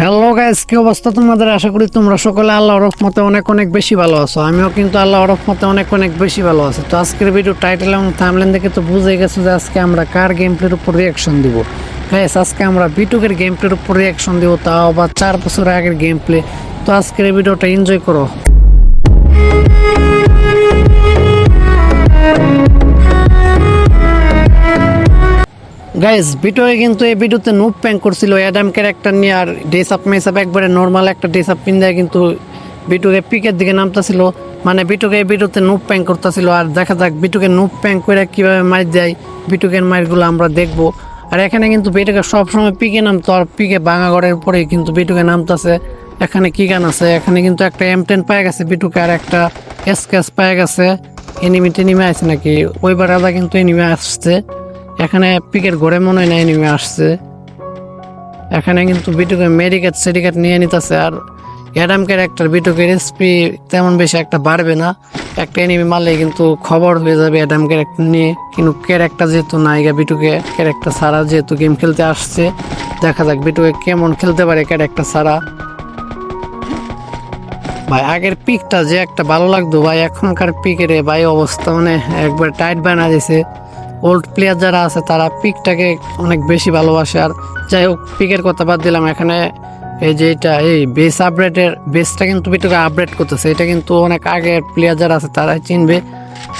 Hello guys কি অবস্থা তোমাদের? আশা করি তোমরা সকলে আল্লাহর রহমতে অনেক অনেক বেশি ভালো আছো। আমিও কিন্তু আল্লাহর রহমতে অনেক অনেক বেশি ভালো আছি। তো আজকের ভিডিও টাইটেল এবং থামলেন দেখে তো বুঝে গেছো যে আজকে আমরা কার গেম প্লের উপর রিয়াকশন দিব। গাইস আজকে আমরা বিটুকের গেম প্লের উপর রিয়াকশন দিব, তাও আবার চার বছর আগের গেম প্লে তো আজকের ভিডিওটা এনজয় করো। গাইজ ভিডিওয়ে কিন্তু এই ভিডিওতে নুপ প্যাঙ্ক করছিল অ্যাডাম ক্যারেক্টার নিয়ে আর ড্রেস আপ মেস আপ একবারে নর্মাল একটা ড্রেস আপ পিন কিন্তু বিটুকে পিকের দিকে নামতেছিল। মানে বিটুকে এই ভিডিওতে নুপ প্যাঙ্ক করতেছিল আর দেখা যাক বিটুকে নুপ প্যাঙ্ক করে কীভাবে মার দেয় বিটুকের মারগুলো আমরা দেখব। আর এখানে কিন্তু বিটুকে সবসময় পিকে নামতো আর পিকে ঘরের উপরেই কিন্তু বিটুকে নামতেছে। এখানে কি গান আছে? এখানে কিন্তু একটা এম টেন পায়ে গেছে বিটুকে আর একটা এসকেস পায়ে গেছে। এনিমি টেনিমে আছে নাকি? ওইবার আলাদা কিন্তু এনিমে আসছে। এখানে পিকের ঘরে মনে হয় না এনিমে আসছে। এখানে কিন্তু বিটুকে মেডিকেট, সেডিকেট নিয়ে নিতেছে আর অ্যাডাম ক্যারেক্টার বিটুকের এসপি তেমন বেশি একটা বাড়বে না। একটা এনিমি মারলে কিন্তু খবর হয়ে যাবে অ্যাডাম ক্যারেক্টার নিয়ে। কিন্তু ক্যারেক্টার যেহেতু নায়িকা বিটুকে ক্যারেক্টার ছাড়া যেহেতু গেম খেলতে আসছে, দেখা যাক বিটুকে কেমন খেলতে পারে ক্যারেক্টার ছাড়া। ভাই, আগের পিকটা যে একটা ভালো লাগতো, ভাই, এখনকার পিকের ভাই অবস্থা মানে একবার টাইট বানা দিছে। ওল্ড প্লেয়ার যারা আছে, তারা পিকটাকে অনেক বেশি ভালোবাসে। আর যাই হোক, পিকের কথা বাদ দিলাম, এখানে এই যে এটা, এই বেস আপডেটের বেসটা কিন্তু বিটুকে আপডেট করতেছে। এটা কিন্তু অনেক আগের প্লেয়ার যারা আছে, তারাই চিনবে।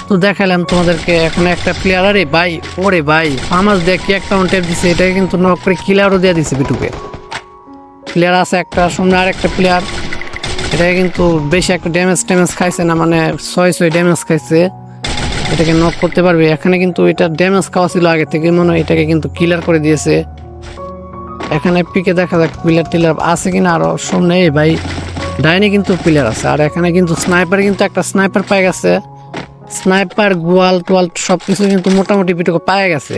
তো দেখালাম তোমাদেরকে, এখানে একটা প্লেয়ার আরে ভাই, ওরে ভাই আমার দেখ একটা টেপ দিছে? এটাকে কিন্তু নক করে কিলারও দিয়ে দিছে পিটুকে প্লেয়ার আছে একটা, সামনে আর একটা প্লেয়ার এটা কিন্তু বেশি একটা ড্যামেজ ট্যামেজ খাইছে না মানে ছয় ছয় ড্যামেজ খাইছে। এটাকে নক করতে পারবে। এখানে কিন্তু এটা ড্যামেজ খাওয়া ছিল আগে থেকে, মনে হয় এটাকে কিন্তু কিলার করে দিয়েছে। এখানে পিকে দেখা যাক পিলার টিলার আছে কিনা, আরও সামনে এই ভাই। ডাইনে কিন্তু প্লেয়ার আছে, আর এখানে কিন্তু স্নাইপার কিন্তু একটা স্নাইপার পায়ে গেছে। স্নাইপার গোয়াল, টোয়াল সব কিছু কিন্তু মোটামুটি বিটুকে পায়ে গেছে।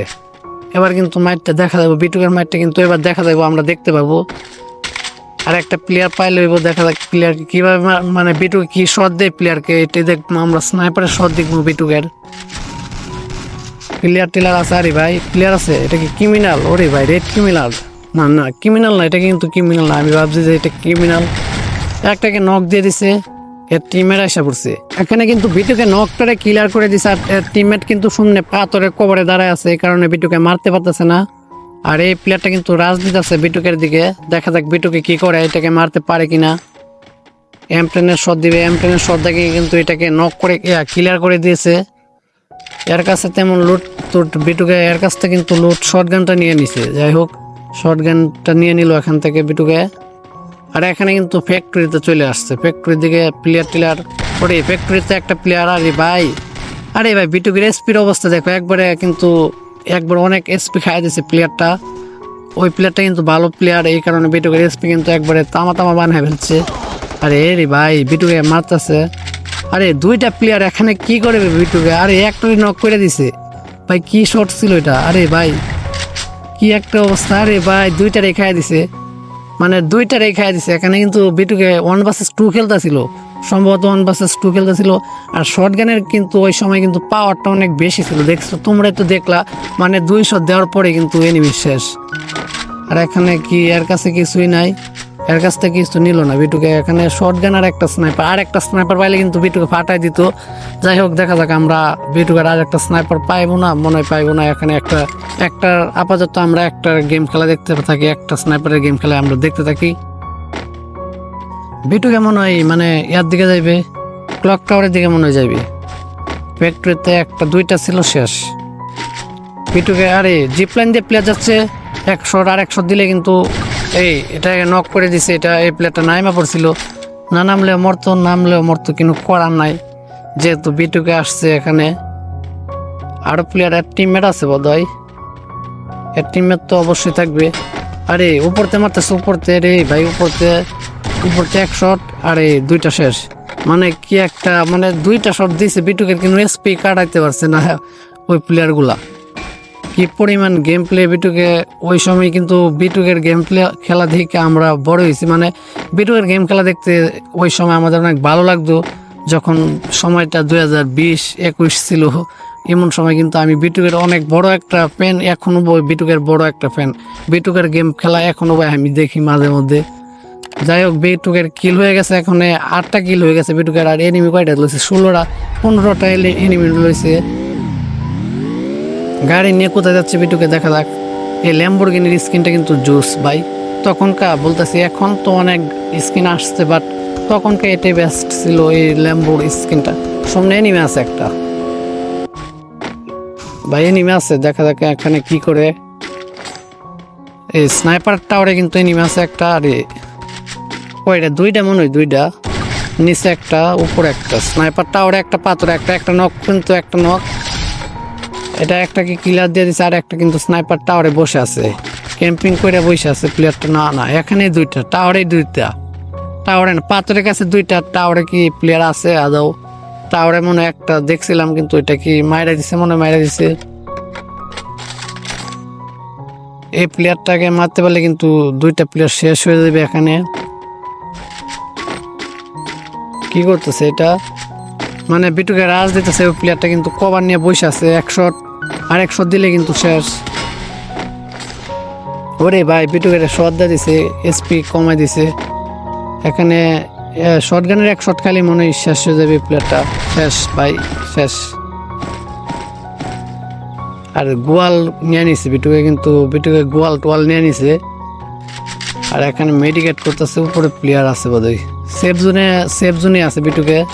এবার কিন্তু মাইটটা দেখা যাব বিটুকের মাইটটা কিন্তু এবার দেখা যাব, আমরা দেখতে পাবো। আর একটা প্লেয়ার পাইলে এবার দেখা যাক প্লেয়ারকে কীভাবে মানে বিটুকে কি শট দেয় প্লেয়ারকে এটা দেখব আমরা স্নাইপারের শট দেখব বিটুকের প্লেয়ার টেলার আছে, আরে ভাই প্লেয়ার আছে, এটা কি ক্রিমিনাল ওরে ভাই রেড ক্রিমিনাল না না ক্রিমিনাল না, এটা কিন্তু ক্রিমিনাল না, আমি ভাবছি যে এটা ক্রিমিনাল একটাকে নক দিয়ে দিছে, এর টিমের আসা পড়ছে। এখানে কিন্তু বিটুকে করে কিলার করে দিছে, আর এর টিমমেট কিন্তু শুননে পাথরের কবরে দাঁড়ায় আছে, এই কারণে বিটুকে মারতে পারতেছে না। আর এই প্লেয়ারটা কিন্তু রাজনীতি আছে বিটুকের দিকে। দেখা যাক বিটুকে কি করে, এটাকে মারতে পারে কিনা। এমটেনের শট দিবে এমটেনের শট দেখে কিন্তু এটাকে নক করে ক্লিয়ার করে দিয়েছে। এর কাছে তেমন লুট টুট বিটুকে এর কাছ থেকে কিন্তু লুট শর্ট গানটা নিয়ে নিছে। যাই হোক শর্ট গানটা নিয়ে নিল এখান থেকে বিটুকে আর এখানে কিন্তু ফ্যাক্টরিতে চলে আসছে। ফ্যাক্টরির দিকে প্লেয়ার টিলার, ওরে ফ্যাক্টরিতে একটা প্লেয়ার আরে ভাই। আরে ভাই বিটুকের স্পিড অবস্থা দেখো, একবারে কিন্তু একবার অনেক এসপি খাই দিছে প্লেয়ারটা ওই প্লেয়ারটা কিন্তু ভালো প্লেয়ার এই কারণে বিটুকের এসপি কিন্তু একবারে তামা তামা বানায় ফেলছে। আরে রে ভাই বিটুকে মারতেছে। আরে দুইটা প্লেয়ার এখানে কি করবে বিটুকে আরে একটাই নক করে দিছে। ভাই, কি শর্ট ছিল এটা? আরে ভাই, কি একটা অবস্থা? আরে ভাই দুইটা রেখায় দিছে। মানে দুইটা রেখায় দিছে। এখানে কিন্তু বিটুকে ওয়ান ভার্সেস টু খেলতেছিল। সম্ভবত ওয়ান ভার্সেস টু খেলতেছিল। আর শর্ট গানের কিন্তু ওই সময় কিন্তু পাওয়ারটা অনেক বেশি ছিল। দেখছ তোমরা তো দেখলা মানে দুই শট দেওয়ার পরে কিন্তু এনিমি শেষ। আর এখানে কি, এর কাছে কিছুই নাই। এর কাছ থেকে কিছু নিল না বিটুকে। এখানে শর্ট গান আর একটা স্নাইপার আর একটা স্নাইপার পাইলে কিন্তু বিটুকে ফাটাই দিত। যাই হোক, দেখা যাক, আমরা বিটুকের আর একটা স্নাইপার পাইবো না, মনে হয় পাইবো না। এখানে একটা একটা আপাতত আমরা একটা গেম খেলা দেখতে থাকি, একটা স্নাইপারের গেম খেলা আমরা দেখতে থাকি। বিটুকে মনে হয়? মানে ইয়ার দিকে যাইবে? ক্লক টাওয়ারের দিকে মনে হয় যাইবে। ফ্যাক্টরিতে একটা, দুইটা ছিল শেষ। বিটুকে, আরে জিপ লাইন দিয়ে প্লেয়ার যাচ্ছে একশো আর একশো দিলে কিন্তু এই এটা নক করে দিছে, এটা এই প্লেয়ারটা নাইমা পড়ছিল। না নামলেও মরতো নামলেও মরতো, কিন্তু করার নাই। যেহেতু বিটুকে আসছে এখানে। আরও প্লেয়ার এর টিমমেট আছে বোধ হয় এর টিমমেট তো অবশ্যই থাকবে। আরে, উপরতে মারতেছে, উপরতে, রে ভাই, উপরতে। উপরতে এক শট আরে দুইটা শেষ। মানে কি একটা মানে দুইটা শট দিছে বিটুকের কিন্তু এসপি কাটাইতে পারছে না ওই প্লেয়ারগুলা কি পরিমাণ গেম প্লে বিটুকে ওই সময় কিন্তু বিটুকের গেম প্লে খেলা দেখে আমরা বড় হয়েছি। মানে বিটুকের গেম খেলা দেখতে ওই সময় আমাদের অনেক ভালো লাগতো। যখন সময়টা দুই হাজার বিশ, একুশ ছিল, এমন সময় কিন্তু আমি বিটুকের অনেক বড় একটা ফ্যান এখনও বই বিটুকের বড় একটা ফ্যান বিটুকের গেম খেলা এখনও ভাই আমি দেখি মাঝে মধ্যে। যাই হোক, বেটুকের কিল হয়ে গেছে, এখন আটটা কিল হয়ে গেছে বেটুকের, আর এনিমি কয়টা লইছে? ষোলোটা, পনেরোটা এনিমি লইছে। গাড়ি নিয়ে কোথায় যাচ্ছে বেটুকে দেখা যাক। এই ল্যাম্বোর্গিনির স্কিনটা কিন্তু জুস, ভাই। তখনকার, বলতেছি, এখন তো অনেক স্কিন আসছে বাট তখনকার এটাই বেস্ট ছিল এই ল্যাম্বোর স্কিনটা। সামনে এনিমে আছে একটা। ভাই এনিমে আছে, দেখা যাক এখানে কি করে। এই স্নাইপার টাওয়ারে কিন্তু এনিমে আছে একটা, আর কয়টা? দুইটা মনে হয়, দুইটা। নিচে একটা, উপরে একটা। স্নাইপার টাওয়ারে একটা, পাথরে একটা একটা নক কিন্তু একটা নক এটা একটা কি কিলার দিয়ে দিছে, আর একটা কিন্তু স্নাইপার টাওয়ারে বসে আছে। ক্যাম্পিং করে বসে আছে প্লেয়ারটা না না, এখানে দুইটা টাওয়ারে দুইটা। টাওয়ারে না, পাথরের কাছে দুইটা, টাওয়ারে কি প্লেয়ার আছে? আদৌ? টাওয়ারে মনে একটা, দেখছিলাম কিন্তু এটা কি মাইরা দিছে, মনে মাইরা দিছে। এই প্লেয়ারটাকে মারতে পারলে কিন্তু দুইটা প্লেয়ার শেষ হয়ে যাবে এখানে। কি করতেছে এটা? মানে বিটুকে রাজ দিতেছে, ওই প্লেয়ারটা কিন্তু কভার নিয়ে বসে আছে, এক শট আর এক শট দিলে কিন্তু শেষ। ওরে ভাই, বিটুকে দিয়ে দিছে এসপি কমাই দিছে। এখানে শর্ট গানের এক শট খালি মনে হয় শেষ হয়ে যাবে প্লেয়ারটা শেষ, ভাই, শেষ। আর গোয়াল নিয়ে নিছে বিটুকে কিন্তু, বিটুকে গোয়াল টোয়াল নিয়ে নিছে। আর এখানে মেডিকেট করতেছে, উপরে প্লেয়ার আছে বোধহয়। সেফ জোনে সেফ জোনে আছে বিটুকে।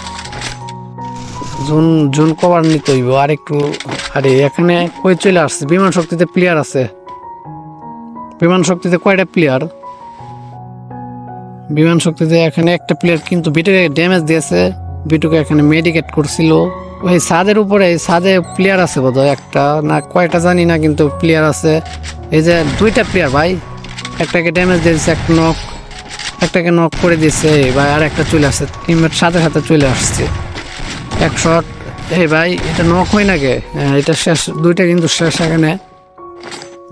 জোন জোন কভার নিতে হইব। আর একটু, আরে, এখানে কই চলে আসছে? বিমান শক্তিতে প্লেয়ার আছে। বিমান শক্তিতে কয়টা প্লেয়ার বিমান শক্তিতে এখানে একটা প্লেয়ার কিন্তু বিটুকে ড্যামেজ দিয়েছে। বিটুকে এখানে মেডিকেট করছিল। ওই ছাদের উপরে ছাদে প্লেয়ার আছে বোধহয় একটা। না, কয়টা জানি না, কিন্তু প্লেয়ার আছে। এই যে দুইটা প্লেয়ার ভাই। একটাকে ড্যামেজ দিয়েছে, এক নক একটাকে নক করে দিয়েছে ভাই আর একটা চলে আসছে টিমের সাথে সাথে চলে আসছে। এক শট এই ভাই এটা নক হয় নাকি? হ্যাঁ, এটা শেষ দুইটা কিন্তু শেষ এখানে।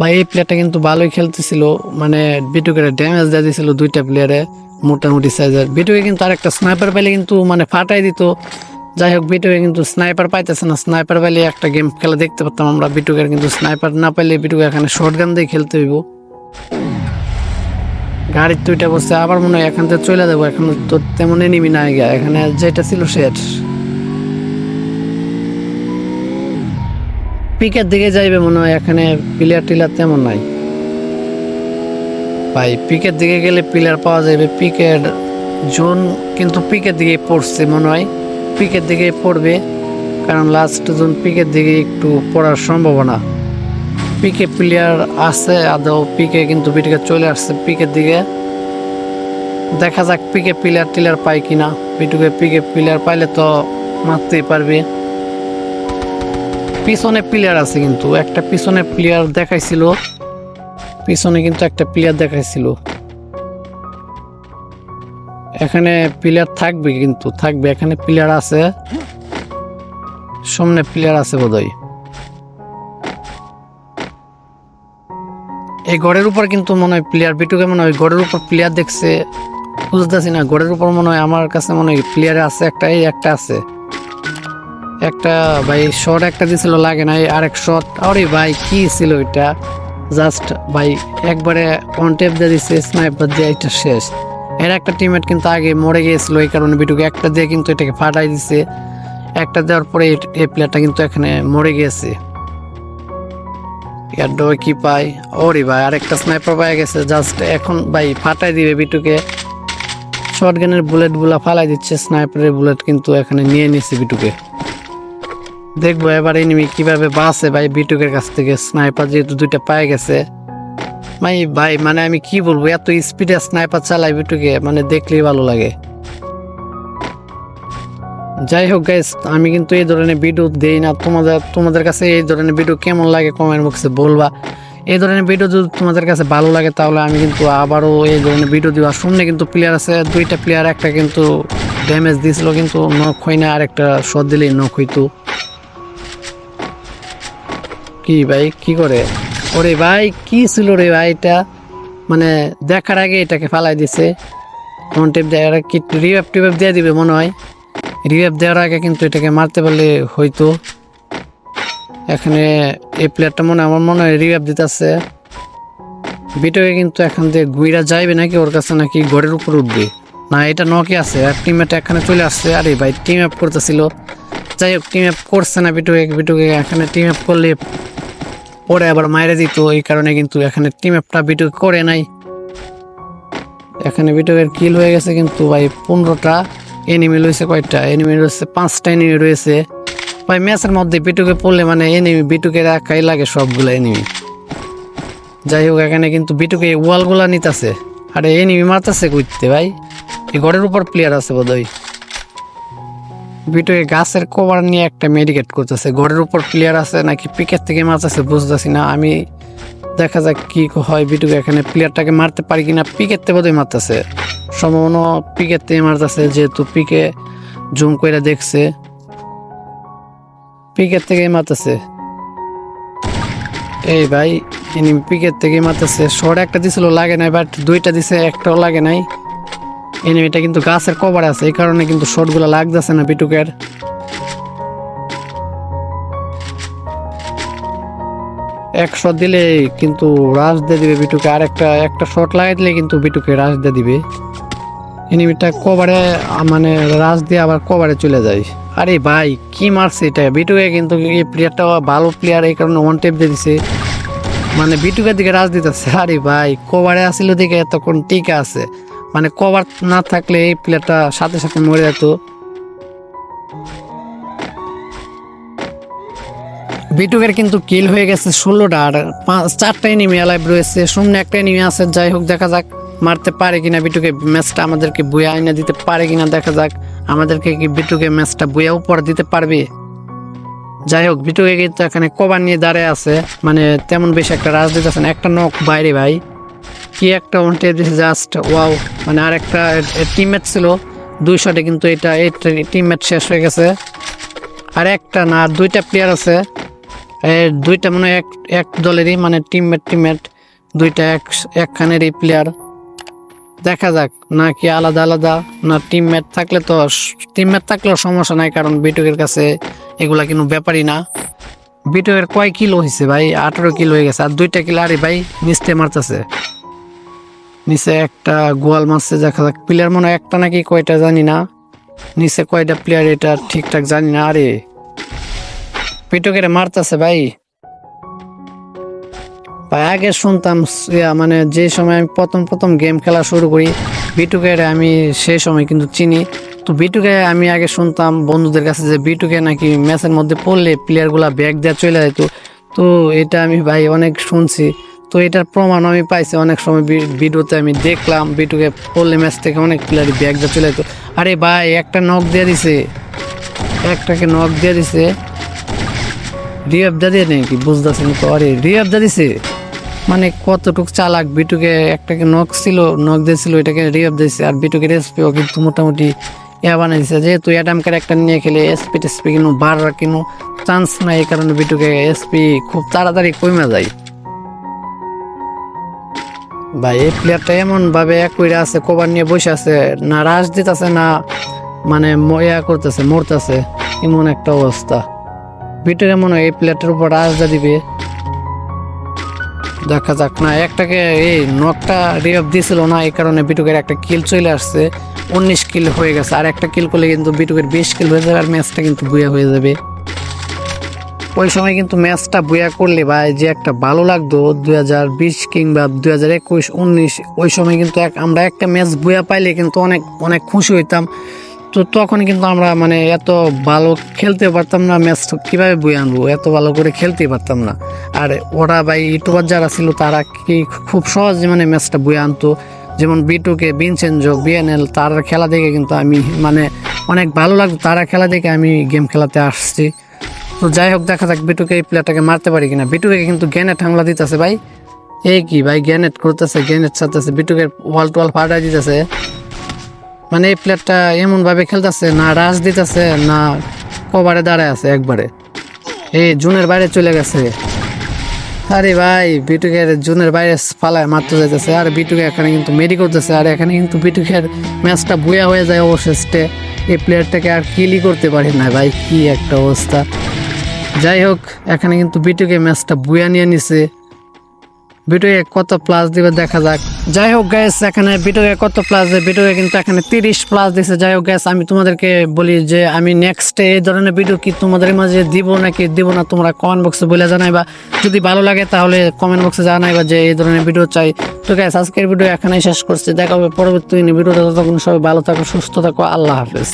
ভাই এই প্লেয়ারটা কিন্তু ভালোই খেলতেছিল মানে বিটুকে ড্যামেজ দিয়ে দিয়েছিল দুইটা প্লেয়ারে মোটামুটি সাইজের বিটুকে কিন্তু আরেকটা স্নাইপার পাইলে কিন্তু মানে ফাটাই দিত। যাই হোক বিটুকে কিন্তু স্নাইপার পাইতেছে না। স্নাইপার পাইলে একটা গেম খেলা দেখতে পারতাম আমরা বিটুকের কিন্তু স্নাইপার না পাইলে বিটুকে এখানে শর্ট গান দিয়ে খেলতে হইব। গাড়ির দুইটা বসছে আবার মনে হয় এখান থেকে চলে যাব, এখন তো তেমন এনিমি নাই গা, এখানে যেটা ছিল শেষ পিকের দিকে যাইবে মনে হয়, এখানে প্লেয়ার টিলার তেমন নাই। ভাই, পিকের দিকে গেলে প্লেয়ার পাওয়া যাবে পিকের জোন কিন্তু পিকের দিকে পড়ছে মনে হয়, পিকের দিকে পড়বে, কারণ লাস্ট জোন পিকের দিকে একটু পড়ার সম্ভাবনা। পিকে প্লেয়ার আছে, আদৌ পিকে কিন্তু পিকে চলে আসছে পিকের দিকে। দেখা যাক পিকে প্লেয়ার টিলার পাই কিনা। পিটুকে পিকে প্লেয়ার পাইলে তো মারতেই পারবে। পিছনে প্লেয়ার আছে কিন্তু, একটা পিছনে প্লেয়ার দেখাইছিল। পিছনে কিন্তু একটা প্লেয়ার দেখাইছিল। এখানে প্লেয়ার থাকবে কিন্তু, থাকবে। এখানে প্লেয়ার আছে, সামনে প্লেয়ার আছে বোধহয়। এই গড়ের উপর কিন্তু মনে হয় প্লেয়ার বিটুকে মনে হয় গড়ের উপর প্লেয়ার দেখছে, বুঝতেছি না গড়ের উপর মনে হয় আমার কাছে মনে হয় প্লেয়ার আছে একটা, এই একটা আছে। একটা, ভাই শট একটা দিছিল, লাগে না আরেক শট আরে ভাই, কি ছিল এটা? জাস্ট ভাই, একবারে অন টেপ দিয়ে দিছে স্নাইপার দিয়ে, এটা শেষ। এর একটা টিমমেট কিন্তু আগে মরে গিয়েছিল, এই কারণে বিটুকে একটা দিয়ে কিন্তু এটাকে ফাটাই দিছে। একটা দেওয়ার পরে এই প্লেয়ারটা কিন্তু এখানে মরে গিয়েছে। ইয়ারডোয়ে কি পাই? ওরে ভাই, আরেকটা স্নাইপার পাই গেছে জাস্ট এখন ভাই ফাটাই দিবে বিটুকে। শর্ট গানের বুলেটগুলা ফালাই দিচ্ছে স্নাইপারের বুলেট কিন্তু এখানে নিয়ে নিছে বিটুকে। দেখব এবার এনিমি কীভাবে বাঁচে ভাই বিটুকের কাছ থেকে। স্নাইপার যেহেতু দুইটা পায়ে গেছে। ভাই ভাই মানে আমি কি বলব, এত স্পিডে স্নাইপার চালাই বিটুকে মানে দেখলেই ভালো লাগে। যাই হোক গাইস আমি কিন্তু এই ধরনের ভিডিও দেই না। তোমাদের তোমাদের কাছে এই ধরনের ভিডিও কেমন লাগে কমেন্ট বক্সে বলবা। এই ধরনের ভিডিও যদি তোমাদের কাছে ভালো লাগে, তাহলে আমি কিন্তু আবারও এই ধরনের ভিডিও দিব। আর সামনে কিন্তু প্লেয়ার আছে, দুইটা প্লেয়ার একটা কিন্তু ড্যামেজ দিয়েছিল কিন্তু নখ হয় না আর একটা শট দিলেই নক হইতো। কি ভাই, কি করে? ওরে ভাই, কি ছিল রে ভাই এটা? মানে দেখার আগে এটাকে ফালাই দিছে। অন টেপ দেওয়ার কি রিভাইভ টিভাইভ দিয়ে দিবে মনে হয়? রিভাইভ দেওয়ার আগে কিন্তু এটাকে মারতে পারলে হয়তো এখানে এই প্লেয়ারটা মনে আমার মনে হয় রিভাইভ দিতেছে। বিটোকে কিন্তু এখান থেকে গুইরা যাইবে নাকি ওর কাছে নাকি ঘরের উপর উঠবে? না, এটা নকে আছে। আর টিমেট এখানে চলে আসছে। আরে ভাই টিম অ্যাপ করতেছিল। যাই হোক টিম অ্যাপ করছে না বিটুকে বিটুকে এখানে টিম অ্যাপ করলে পরে আবার মাইরে দিত। এই কারণে কিন্তু এখানে টিম অ্যাপটা বিটুকে করে নাই। এখানে বিটুকের কিল হয়ে গেছে কিন্তু ভাই পনেরোটা। এনিমি রয়েছে কয়েকটা এনিমি রয়েছে পাঁচটা এনিমি রয়েছে। ভাই ম্যাচের মধ্যে বিটুকে পড়লে মানে এনিমি বিটুকে একাই লাগে সবগুলো এনিমি যাই হোক, এখানে কিন্তু বিটুকে ওয়ালগুলা নিতেছে। আরে এনিমি মারতেছে কইতে ভাই? এই ঘরের উপর প্লেয়ার আছে বোধহয়। বিটুকে গাছের কভার নিয়ে একটা মেডিকেট করতেছে। ঘরের উপর প্লেয়ার আছে নাকি পিকের থেকে মারতেছে বুঝতেছি না। আমি দেখা যাক কি হয় বিটুকে এখানে প্লেয়ারটাকে মারতে পারি কিনা। পিকের বোধহয় মারতেছে। সম্ভাবনা পিকের থেকে মারতেছে যেহেতু পিকে জুম করে দেখছে। পিকের থেকে মারতেছে। এই ভাই, ইনি পিকের থেকে মারতেছে। শর্ট একটা দিছিল, লাগে নাই বাট দুইটা দিছে, একটাও লাগে নাই। এনিমিটা কিন্তু গাছের কভার আছে, এই কারণে কিন্তু শর্টগুলো লাগতেছে না পিটুকের। এক শট দিলে কিন্তু রাশ দিয়ে দিবে বিটুকে আর একটা একটা শট লাগাই দিলে কিন্তু বিটুকে রাশ দিয়ে দিবে। এনিমিটা কভারে মানে রাশ দিয়ে আবার কভারে চলে যায়। আরে ভাই, কি মারছে এটা? বিটুকে কিন্তু এই প্লেয়ারটা ভালো প্লেয়ার এই কারণে ওয়ান টেপ দিয়ে মানে বিটুকের দিকে রাজ দিতেছে। আরে ভাই কভারে আসিল দিকে এতক্ষণ টিকা আছে। মানে কভার না থাকলে এই প্লেয়ারটা সাথে সাথে মরে যেত। বিটুকের কিন্তু কিল হয়ে গেছে ষোলোটা। আর পাঁচ, চারটা এনিমি অ্যালাইভ রয়েছে। শূন্য একটা এনিমি আছে, যাই হোক, দেখা যাক। মারতে পারে কিনা বিটুকে, ম্যাচটা আমাদেরকে বইয়া আইনা দিতে পারে কিনা দেখা যাক। আমাদেরকে কি বিটুকে ম্যাচটা বইয়া উপর দিতে পারবে? যাই হোক, বিটুকে কিন্তু এখানে কভার নিয়ে দাঁড়ায় আছে। মানে তেমন বেশি একটা রাজ দিতেছে না। একটা নখ বাইরে ভাই। কি একটা ওয়ান্টে দিছে জাস্ট ওয়াও মানে আর একটা টিমমেট ছিল। দুই শটে কিন্তু এটা, এই টিমমেট শেষ হয়ে গেছে। আর একটা না, আর দুইটা প্লেয়ার আছে। দুইটা মানে এক এক দলেরই মানে টিমমেট টিমমেট দুইটা এক, একখানেরই প্লেয়ার দেখা যাক না কি আলাদা আলাদা, না টিমমেট থাকলে তো টিমমেট থাকলেও সমস্যা নাই, কারণ বিটুকের কাছে এগুলা কিন্তু ব্যাপারই না। বিটুকের কয় কিলো হয়েছে ভাই? আঠেরো কিলো হয়ে গেছে, আর দুইটা কিলো, আরে ভাই নিচতে মারতেছে। নিচে একটা গোয়াল মারছে, দেখা যাক প্লেয়ার মনে হয় একটা নাকি কয়টা জানি না। নিচে কয়টা প্লেয়ার এটা ঠিকঠাক জানি না, আরে। পিটুকের মারতেছে ভাই। ভাই, আগে শুনতাম মানে যে সময় আমি প্রথম প্রথম গেম খেলা শুরু করি বিটুকের আমি সেই সময় কিন্তু চিনি। তো বিটুকে আমি আগে শুনতাম বন্ধুদের কাছে যে বিটুকে নাকি ম্যাচের মধ্যে পড়লে প্লেয়ারগুলো ব্যাগ দেওয়া চলে যেত তো এটা আমি ভাই অনেক শুনছি। তো এটার প্রমাণ আমি পাইছি, অনেক সময় ভিডিওতে আমি দেখলাম বিটুকে পড়লে ম্যাচ থেকে অনেক প্লেয়ার ব্যাগ দেওয়া চলে যেত আরে ভাই, একটা নক দিয়ে দিছে। একটাকে নক দিয়ে দিছে। রিয়াব দা দিয়ে নাকি? বুঝতেছেন তো? আরে রিয়াব দা দিছে। মানে কতটুক চালাক, বিটুকে একটাকে নখ ছিল, নখ দিয়েছিল, এটাকে রিয়াব দিয়েছে, আর বিটুকে এসপিও কিন্তু মোটামুটি ইয়া বানাইছে যেহেতু অ্যাডাম ক্যারেক্টার নিয়ে খেলে এসপি টেসপি কিনো, বার কিনো চান্স নাই এই কারণে বিটুকে এসপি খুব তাড়াতাড়ি কমে যায়। ভাই, এই প্লেয়ারটা এমন ভাবে এক কইরা আছে, কভার নিয়ে বসে আছে, না রাশ দিতেছে, না মানে ইয়া করতেছে, মরতেছে, এমন একটা অবস্থা। বিটুকে এমন এই প্লেয়ারটার উপর রাজদা দিবে দেখা যাক। না, একটাকে এই নকটা রিঅফ দিয়েছিল না, এই কারণে বিটুকের একটা কিল চলে আসছে। উনিশ কিল হয়ে গেছে। আর একটা কিল করলে কিন্তু বিটুকের বিশ কিল হয়ে যাবে, আর ম্যাচটা কিন্তু বুয়া হয়ে যাবে। ওই সময় কিন্তু ম্যাচটা বুয়া করলে ভাই যে একটা ভালো লাগতো, দুই হাজার বিশ কিংবা দুই হাজার একুশ, উনিশ, ওই সময় কিন্তু এক আমরা একটা ম্যাচ বুয়া পাইলে কিন্তু অনেক অনেক খুশি হইতাম। তো তখন কিন্তু আমরা মানে এত ভালো খেলতে পারতাম না ম্যাচ কীভাবে বই আনব? এত ভালো করে খেলতে পারতাম না। আর ওরা ভাই ইউটিউবার যারা ছিল, তারা কি খুব সহজে মানে ম্যাচটা বই আনতো। যেমন বিটুকে বিনচেঞ্জো বিএনএল তারা খেলা দেখে কিন্তু আমি মানে অনেক ভালো লাগতো। তারা খেলা দেখে আমি গেম খেলাতে আসছি। তো যাই হোক, দেখা যাক বিটুকে এই প্লেয়ারটাকে মারতে পারি কিনা। বিটুকে কিন্তু গ্যানেট হামলা দিতেছে ভাই। এই কি ভাই গ্যানেট করতেছে গ্যানেট ছাড়তেছে বিটুকে ওয়াল টোয়াল ফাটাই দিতেছে। মানে এই প্লেয়ারটা এমন ভাবে খেলতেছে, না রাশ দিতেছে, না কভারে দাঁড়ায় আছে একবারে। এই জুনের বাইরে চলে গেছে। আরে ভাই, বিটুকের জুনের বাইরে ফালায়, মারতে যাইতেছে। আর বিটুকে এখানে কিন্তু মেডি করতেছে, আর এখানে কিন্তু বিটুকের ম্যাচটা বুয়া হয়ে যায় অবশেষে। এই প্লেয়ারটাকে আর কিলই করতে পারি না ভাই, কি একটা অবস্থা। যাই হোক, এখানে কিন্তু বিটুকে ম্যাচটা বুয়া নিয়ে নিছে। ভিডিওয়ে কত প্লাস দিবে দেখা যাক। যাই হোক গ্যাস এখানে ভিডিওয়ে কত প্লাস দেবে? ভিডিওয়ে কিন্তু এখানে তিরিশ প্লাস দিছে। যাই হোক গ্যাস আমি তোমাদেরকে বলি যে, আমি নেক্সট এই ধরনের ভিডিও কি তোমাদের মাঝে দিব নাকি দিব না, তোমরা কমেন্ট বক্সে বলে জানাইবা। যদি ভালো লাগে তাহলে কমেন্ট বক্সে জানাইবা যে এই ধরনের ভিডিও চাই। তো গ্যাস আজকের ভিডিও এখানেই শেষ করছি। দেখা হবে পরবর্তী ভিডিওটা ততক্ষণ সবাই ভালো থাকো, সুস্থ থাকো। আল্লাহ হাফেজ।